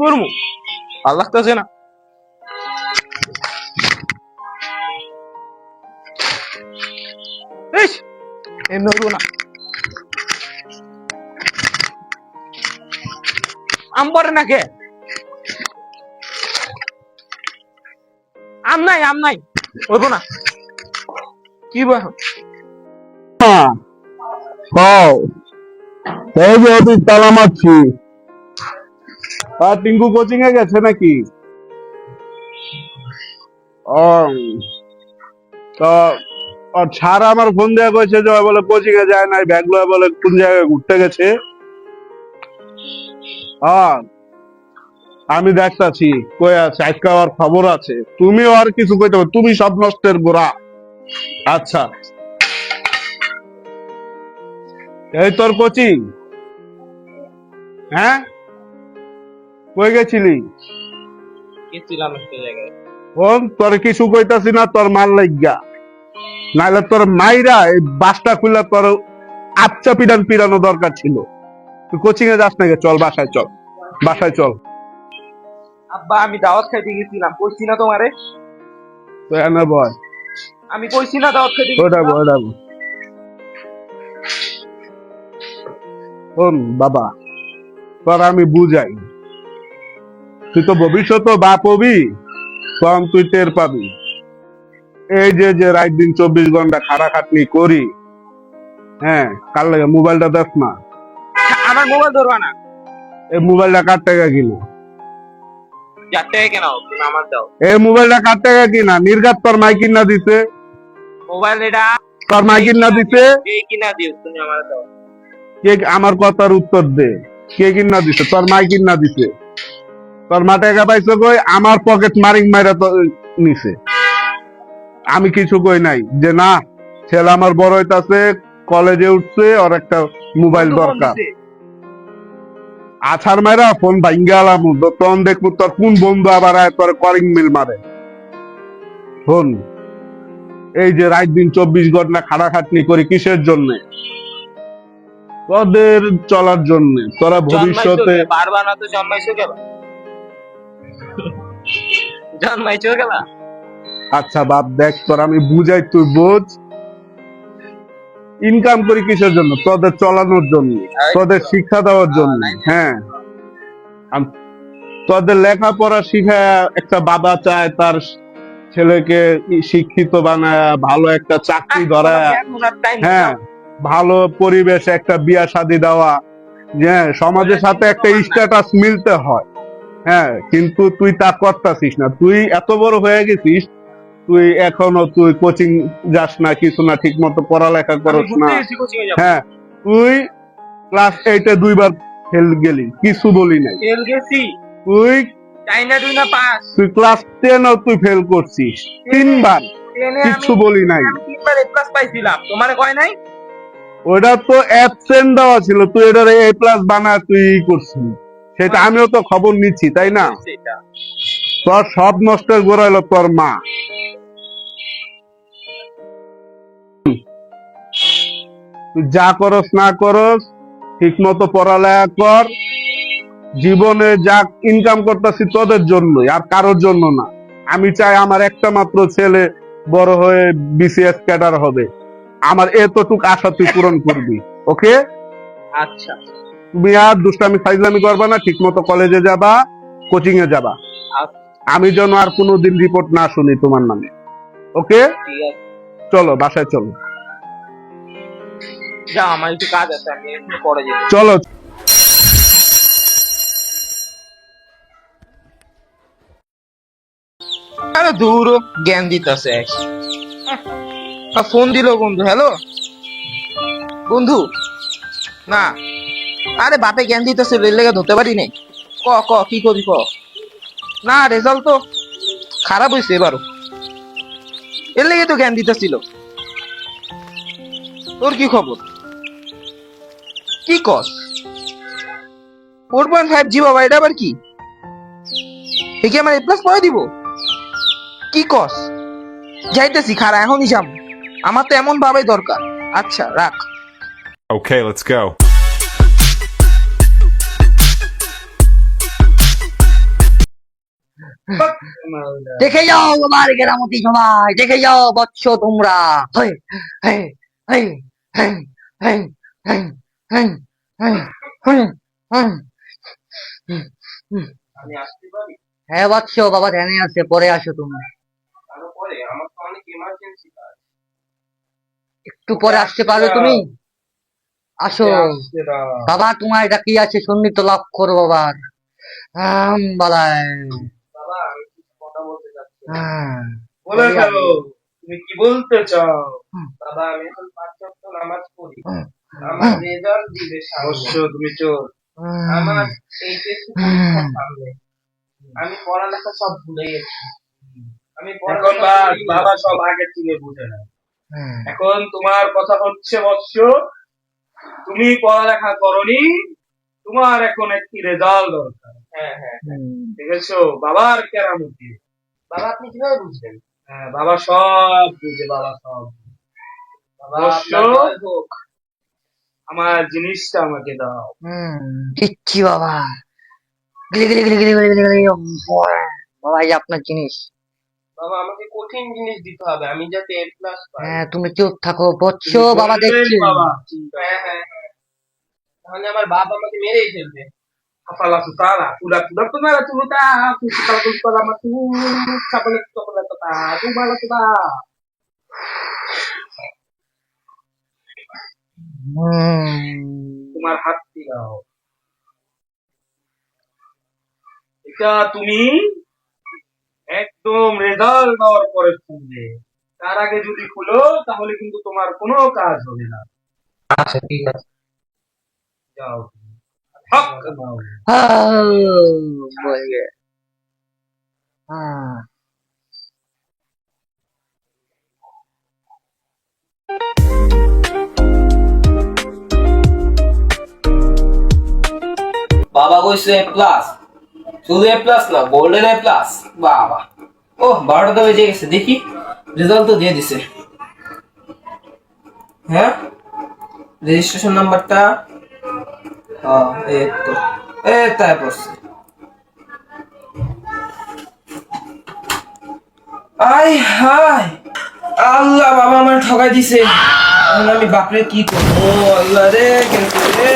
করব? ভালো লাগতেছে না। আম নাই আম নাই। না। কি বল হও এই যে অফিস তালা মারছি। আর টিঙ্কু কোচিং এ গেছে নাকি? তো ছাড় আমার ফোন দেওয়া কইছে যে বলে কোচিং এ যায় নাই ব্যাগ লয়ে বলে কোন জায়গায় ঘুরতে গেছে। হ্যাঁ আমি দেখতাছি, কই আছে? আজকে আর খবর আছে। তুমি আর কিছু কইতে পারো, তুমি সব নষ্টের গোড়া। আচ্ছা। এই তোর কোচিং হ্যাঁ? কই গেছিলি? গেছিলাম একটা জায়গায়। তোর কিছু কইতাছি না? তোর মাল লাগিয়া নাহলে তোর মাইরা এই বাসটা খুললে তোর আচ্ছা পিডান পিড়ানো দরকার ছিল। তুই কোচিং এ যাস চল বাসায় চল। বাসায় চল। আব্বা আমি দাওয়াত খাইতে গেছিলাম। কইছি না তোমারে? তো এনে বয়। আমি কইছি না দাওয়াত খাইতে ওটা গেছিলাম? ওটা শোন বাবা তোর আমি বুঝাই। তুই তো ভবিষ্যৎ বাপ হবি তখন তুই টের পাবি। এই যে যে রাত দিন চব্বিশ ঘণ্টা খাটাখাটনি করি হ্যাঁ কার লাগে? মোবাইলটা দেখ না। আমার মোবাইল ধরবা না। এই মোবাইলটা কার টাকা কিনা চার টাকা কেন আমার দাও। এই মোবাইলটা কার টাকা কিনা? নির্গাত তোর মাই কিনা দিছে। মোবাইল এটা তোর মাই কিনা দিছে? এই কিনা দিও তুমি আমার দাও। কে আমার কথার উত্তর দে। কে কিনা দিছে? তোর মাই কিনা দিছে। তোর মা টাকা পাইছে কই? আমার পকেট মারিং মাইরা তো নিছে। আমি কিছু কই নাই। যে না ছেলে আমার বড় হইতাছে কলেজে উঠছে ওর একটা মোবাইল দরকার। আছার মাইরা ফোন ভাঙ্গালাম তখন দেখব তোর কোন বন্ধু আবার আয় তোর কলিং মিল মারে। ফোন এই যে রাত দিন চব্বিশ ঘণ্টা খাটাখাটনি করি কিসের জন্য? তোদের চলার জন্য। তোরা ভবিষ্যতে? বারবার কেন জন্মাইছো কেন আচ্ছা বাপ দেখ তোর আমি বুঝাই তুই বোঝ। ইনকাম করি কিসের জন্য? তোদের চলানোর জন্য তোদের শিক্ষা দেওয়ার জন্য হ্যাঁ। তোদের লেখাপড়া শিখা একটা বাবা চায় তার ছেলেকে শিক্ষিত বানায় ভালো একটা চাকরি ধরায়। হ্যাঁ ভালো পরিবেশে একটা বিয়া শাদি দেওয়া। হ্যাঁ, সমাজের সাথে একটা স্ট্যাটাস মিলতে হয়। হ্যাঁ কিন্তু তুই তা করতাছিস না। তুই এত বড় হয়ে গেছিস তুই এখনও তুই কোচিং যাস না কিছু না ঠিক মতো পড়ালেখা করস না। হ্যাঁ তুই ক্লাস এইটে দুইবার ফেল গেলি কিছু বলি নাই। ফেল গেছি। তুই চাইনা দুই না পাস। তুই ক্লাস টেনও তুই ফেল করছিস তিনবার কিছু বলি নাই। তিনবার এ প্লাস পাইছিলাম। তোমারে কয় নাই? ওটা তো অ্যাবসেন্ট দেওয়া ছিল তুই এটার এ প্লাস বানা তুই করছিস সেটা আমিও তো খবর নিচ্ছি তাই না? তোর সব নষ্টের গোড়াইলো তোর মা। যা করস না করস ঠিক মতো পড়ালেখা কর জীবনে যা ইনকাম করতেছি তোদের জন্যই আর কারোর জন্য না। আমি চাই আমার একটা মাত্র ছেলে বড় হয়ে বিসিএস ক্যাডার হবে। আমার এতটুক আশা তুই পূরণ করবি ওকে? আচ্ছা। আর দুষ্টামি ফাইজলামি করবা না ঠিক মতো কলেজে যাবা কোচিং এ যাবা। আচ্ছা। আমি যেন আর কোনোদিন রিপোর্ট না শুনি তোমার নামে। ওকে চলো বাসায় চলো। আমার একটু কাজ আছে আমি পরে চলো। আরে দূর জ্ঞান দিতেছে। ফোন দিল বন্ধু হ্যালো বন্ধু? না। আরে বাপে জ্ঞান দিতেছে রেল লেগে ধরতে পারি নাই ক ক কি করি ক? না রেজাল্ট তো খারাপ হয়েছে এবারও। এর লেগে তো জ্ঞান দিতেছিল। তোর কি খবর? কি কস? ফোর পয়েন্ট ফাইভ জি বাবা এটা আবার কি? এ কি আমার এ প্লাস পরে দিব? কি কস? যাইতেছি খারা এখনই যাম। আমার তো এমন ভাবে দরকার। আচ্ছা রাখ। Okay, let's go. দেখে যাও আমার গেরামতি সবাই দেখে যাও বৎস তোমরা। হ্যাঁ বৎস বাবা ধ্যানে আছে পরে আসো তুমি একটু পরে আসতে পারো তুমি? আসো। বাবা তোমার ডাকি আছে? সন্নিত লাভ করো বাবার। বালায়। বলে ফেলো তুমি কি বলতে চাও। বাবা আমি এখন পাঁচ নামাজ পড়ি। আমার রেজাল্ট দিবে অবশ্য তুমি চোর। আমার এইচএসসি পরীক্ষা সামনে আমি পড়ালেখা সব ভুলে গেছি। আমি এখন বাবা সব আগে বুঝে না হ্যাঁ। এখন তোমার কথা হচ্ছে বৎস তুমি পড়ালেখা করনি তোমার এখন একটি রেজাল্ট দরকার। হ্যাঁ হ্যাঁ। হুম। দেখেছ? বাবার কেরামতি। বাবা আপনি কীভাবে বুঝলেন? হ্যাঁ বাবা সব বুঝে বাবা সব আমার জিনিসটা আমাকে দাও। দিচ্ছি বাবা। গিলি গিলি গিলি গিলি গিলি গিলি গিলি। বাবা এই আপনার জিনিস। বাবা আমাকে কঠিন জিনিস দিতে হবে আমি যাতে এ প্লাস পাই। হ্যাঁ তুমি চুপ থাকো বৎস বাবা দেখছি। বাবা হ্যাঁ হ্যাঁ হ্যাঁ। তাহলে আমার বাবা আমাকে মেরেই ফেলবে। Apala tutara, tula tula tumara tuluta, tutala tutala matu, kapala tutala tata, tumala tuta. তোমার হাত দিলাও এটা তুমি একদম রেজাল্ট দেওয়ার পরে খুলবে তার আগে যদি খুলো তাহলে কিন্তু তোমার কোনো কাজ হবে না আচ্ছা ঠিক আছে যাও হক দাও আহ, বল গে। হ্যাঁ বাবা কইছে এ প্লাস শুধু এ প্লাস না গোল্ডেন এ প্লাস বাবা। ও বারোটা তো বেজে গেছে দেখি। রেজাল্ট তো দিয়ে দিছে। হ্যাঁ? রেজিস্ট্রেশন নাম্বারটা হ্যাঁ এ তাই পড়ছে। আই হাই আল্লাহ বাবা আমার ঠকাই দিছে। আমি বাপরে কি করব? আল্লাহ রে কিন্তু রে?